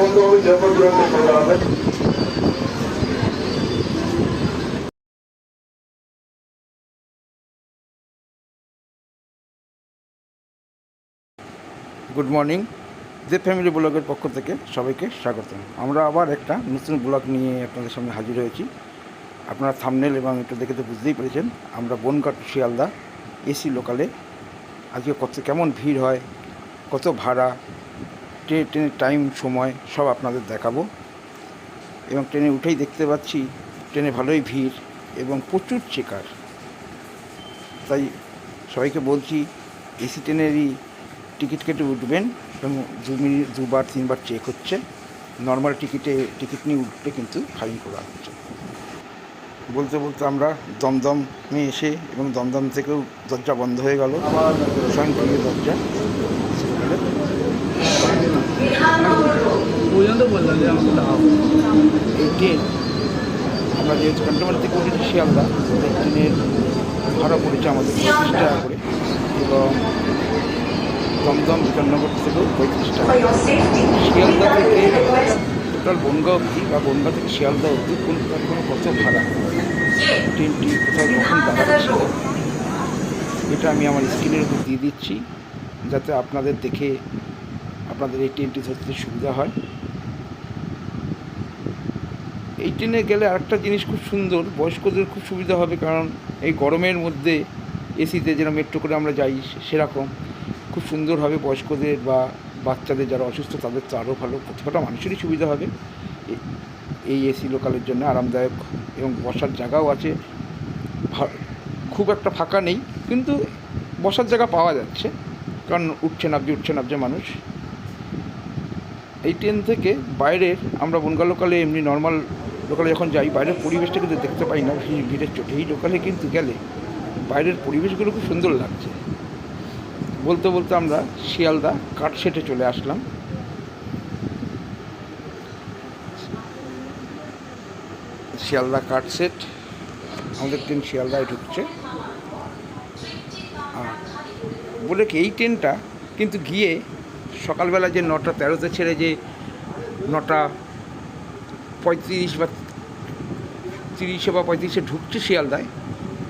Good morning. দে family ব্লগের পক্ষ থেকে সবাইকে স্বাগত আমরা আবার একটা নতুন ব্লগ নিয়ে আপনাদের সামনে হাজির হয়েছি। আপনারা থামনেল এবং একটু দেখে তো বুঝতেই পেরেছেন, আমরা বনকাট শিয়ালদা এসি লোকালে আজকে কত কেমন ভিড় হয়, কত ভাড়া ট্রেনের টাইম সময় সব আপনাদের দেখাবো। এবং ট্রেনে উঠেই দেখতে পাচ্ছি, ট্রেনে ভালোই ভিড় এবং প্রচুর চেকার তাই সবাইকে বলছি, এসি ট্রেনেরই টিকিট কেটে উঠবেন এবং দু মিনিট, দুবার, তিনবার চেক হচ্ছে। নর্মাল টিকিটে টিকিট নিয়ে উঠলে কিন্তু ফাইন করা হচ্ছে। বলতে বলতে আমরা দমদমে এসে এবং দমদম থেকেও দরজা বন্ধ হয়ে গেল। স্বয়ংক্রিয় দরজা পর্যন্ত বললাম যে আমাকে দাও। আমরা যেহেতু ক্যান্টনমেন্ট থেকে উঠেছি শিয়ালদা এই ট্রেনের ভাড়া পড়েছে আমাদের পঁয়ত্রিশ টাকা করে এবং দমদম বিধাননগর থেকেও পঁয়ত্রিশ টাকা। শিয়ালদা থেকে টোটাল বনগাঁ অবধি বা বনগাঁ থেকে শিয়ালদা অবধি কোন কোনো কত ভাড়া? ট্রেনটি কোথায় কখন দাঁড়াচ্ছে এটা আমি আমার স্ক্রিনের উপর দিয়ে দিচ্ছি, যাতে আপনাদের দেখে আপনাদের এই ট্রেনটি ধরতে সুবিধা হয়। এই ট্রেনে গেলে আরেকটা জিনিস খুব সুন্দর, বয়স্কদের খুব সুবিধা হবে কারণ এই গরমের মধ্যে এসিতে যেরকম মেট্রো করে আমরা যাই সেরকম খুব সুন্দর হবে বয়স্কদের বা বাচ্চাদের যারা অসুস্থ তাদের তো আরও ভালো প্রত্যেকটা মানুষেরই সুবিধা হবে। এই এসি লোকালের জন্য আরামদায়ক এবং বসার জায়গাও আছে। খুব একটা ফাঁকা নেই, কিন্তু বসার জায়গা পাওয়া যাচ্ছে, কারণ উঠছে নাবছে উঠছে নাবছে মানুষ। এই ট্রেন থেকে বাইরের, আমরা বনগা লোকালে এমনি নর্মাল লোকালে যখন যাই, বাইরের পরিবেশটা কিন্তু দেখতে পাই না, ভিড়- ভিড়ের চোটে। এই লোকালে কিন্তু গেলে বাইরের পরিবেশগুলো খুব সুন্দর লাগছে। বলতে বলতে আমরা শিয়ালদা কাঠশেটে চলে আসলাম। শিয়ালদা কাঠশেট আমাদের ট্রেন শিয়ালদায় ঢুকছে। আর বলে কি, এই ট্রেনটা কিন্তু গিয়ে সকালবেলা যে নটা তেরোতে ছেড়ে যে নটা পঁয়ত্রিশ বা তিরিশে বা পঁয়ত্রিশে ঢুকছে শিয়ালদায়,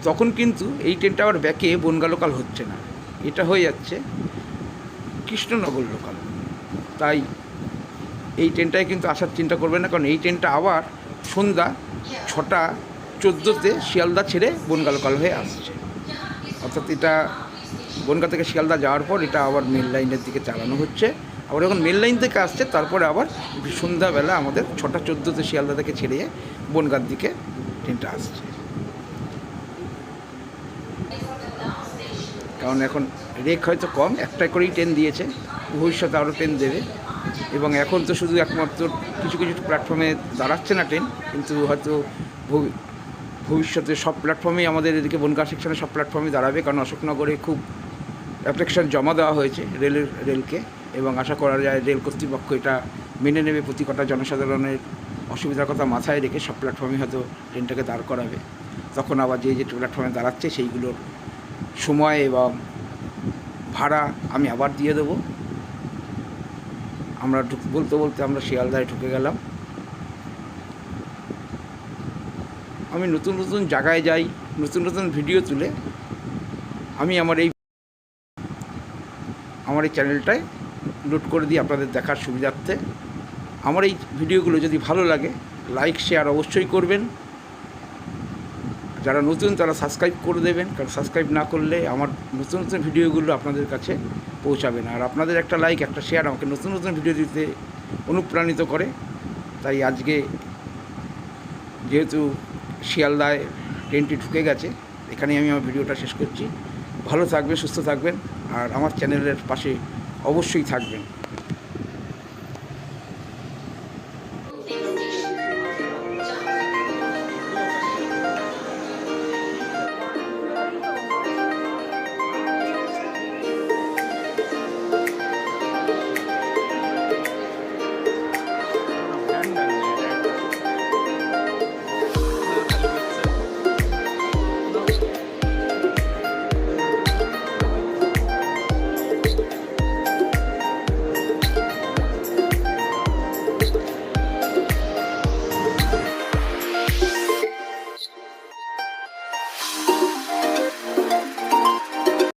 তখন কিন্তু এই ট্রেনটা আবার ব্যাকে বনগা লোকাল হচ্ছে না। এটা হয়ে যাচ্ছে কৃষ্ণনগর লোকাল তাই এই ট্রেনটায় কিন্তু আসার চিন্তা করবেন না, কারণ এই ট্রেনটা আবার সন্ধ্যা ছটা চোদ্দোতে শিয়ালদা ছেড়ে বনগা লোকাল হয়ে আসছে। অর্থাৎ এটা বনগা থেকে শিয়ালদা যাওয়ার পর এটা আবার মেল লাইনের দিকে চালানো হচ্ছে। আবার যখন মেল লাইন থেকে আসছে, তারপরে আবার সন্ধ্যাবেলা আমাদের ছটা চোদ্দোতে শিয়ালদা থেকে ছেড়ে বনগার দিকে ট্রেনটা আসছে। কারণ এখন রেক হয়তো কম, একটাই করেই ট্রেন দিয়েছে, ভবিষ্যতে আরও ট্রেন দেবে। এবং এখন তো শুধু একমাত্র কিছু কিছু প্ল্যাটফর্মে দাঁড়াচ্ছে না ট্রেন কিন্তু হয়তো ভবিষ্যতে সব প্ল্যাটফর্মেই আমাদের এদিকে বনগা সেকশনে সব প্ল্যাটফর্মে দাঁড়াবে। কারণ অশোকনগরে খুব অ্যাপ্লিকেশন জমা দেওয়া হয়েছে রেলের, রেলকে। এবং আশা করা যায় রেল কর্তৃপক্ষ এটা মেনে নেবে প্রতি কটা জনসাধারণের অসুবিধার কথা মাথায় রেখে সব প্ল্যাটফর্মে হয়তো ট্রেনটাকে দাঁড় করাবে। তখন আবার যে যে প্ল্যাটফর্মে দাঁড়াচ্ছে সেইগুলোর সময় এবং ভাড়া আমি আবার দিয়ে দেবো। আমরা বলতে বলতে আমরা শিয়ালদায় ঢুকে গেলাম। আমি নতুন নতুন জায়গায় যাই, নতুন নতুন ভিডিও তুলে, আমি আমার এই আমার এই চ্যানেলটায় লোড করে দিই আপনাদের দেখার সুবিধার্থে। আমার এই ভিডিওগুলো যদি ভালো লাগে লাইক শেয়ার অবশ্যই করবেন। যারা নতুন, তারা সাবস্ক্রাইব করে দেবেন, কারণ সাবস্ক্রাইব না করলে আমার নতুন নতুন ভিডিওগুলো আপনাদের কাছে পৌঁছাবে না। আর আপনাদের একটা লাইক একটা শেয়ার আমাকে নতুন নতুন ভিডিও দিতে অনুপ্রাণিত করে। তাই আজকে যেহেতু শিয়ালদায় ট্রেনটি ঢুকে গেছে। এখানেই আমি আমার ভিডিওটা শেষ করছি। ভালো থাকবেন, সুস্থ থাকবেন, আর আমার চ্যানেলের পাশে অবশ্যই থাকবেন।